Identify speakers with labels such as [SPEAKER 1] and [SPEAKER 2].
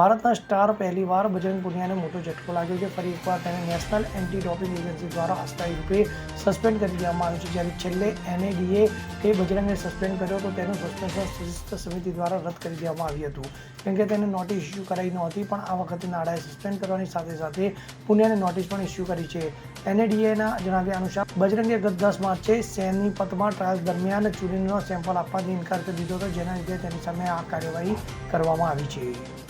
[SPEAKER 1] ભારતના સ્ટાર પહેલીવાર બજરંગ પુનિયાને મોટો ઝટકો લાગ્યો છે. ફરી એકવાર તેને નેશનલ એન્ટી ડોપિંગ એજન્સી દ્વારા અસ્થાયી રૂપે સસ્પેન્ડ કરી દેવામાં આવ્યું છે. જ્યારે છેલ્લે એનએડીએ એ બજરંગને સસ્પેન્ડ કર્યો તો તેનું સસ્પેન્શન શિસ્ત સમિતિ દ્વારા રદ કરી દેવામાં આવ્યું હતું. કેમ કે તેને નોટિસ ઇસ્યુ કરાઈ નહોતી, પણ આ વખતે નાડાએ સસ્પેન્ડ કરવાની સાથે સાથે પુનિયાને નોટિસ પણ ઇસ્યુ કરી છે. એનએડીએના જણાવ્યા અનુસાર, બજરંગે ગત દસ માર્ચે સેનીપતમાં ટ્રાયલ દરમિયાન ચૂંટણીનો સેમ્પલ આપવાથી ઇનકાર કરી દીધો હતો, જેના લીધે તેની સામે આ કાર્યવાહી કરવામાં આવી છે.